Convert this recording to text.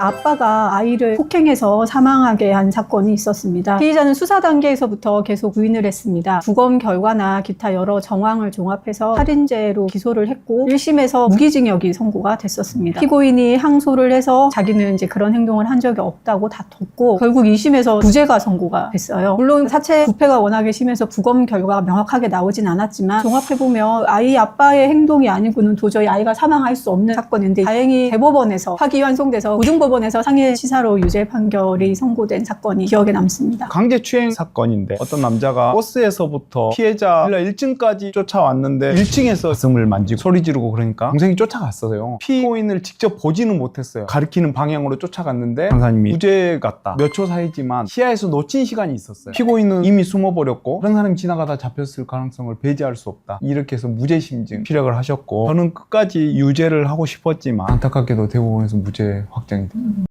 아빠가 아이를 폭행해서 사망하게 한 사건이 있었습니다. 피의자는 수사 단계에서부터 계속 부인을 했습니다. 부검 결과나 기타 여러 정황을 종합해서 살인죄로 기소를 했고 1심에서 무기징역이 선고가 됐었습니다. 피고인이 항소를 해서 자기는 이제 그런 행동을 한 적이 없다고 다퉜고 결국 2심에서 무죄가 선고가 됐어요. 물론 사체 부패가 워낙에 심해서 부검 결과가 명확하게 나오진 않았지만 종합해보면 아이 아빠의 행동이 아니고는 도저히 아이가 사망할 수 없는 사건인데 다행히 대법원에서 파기환송돼서 고등법 원에서 상해 치사로 유죄 판결이 선고된 사건이 기억에 남습니다. 강제추행 사건인데 어떤 남자가 버스에서부터 피해자 빌라 1층까지 쫓아왔는데 1층에서 가슴을 만지고 소리 지르고 그러니까 동생이 쫓아갔어요. 피고인을 직접 보지는 못했어요. 가리키는 방향으로 쫓아갔는데 판사님이 무죄 같다. 몇 초 사이지만 시야에서 놓친 시간이 있었어요. 피고인은 이미 숨어버렸고 그런 사람이 지나가다 잡혔을 가능성을 배제할 수 없다. 이렇게 해서 무죄 심증 피력을 하셨고 저는 끝까지 유죄를 하고 싶었지만 안타깝게도 대법원에서 무죄 확정이 됩니다. Mm-hmm.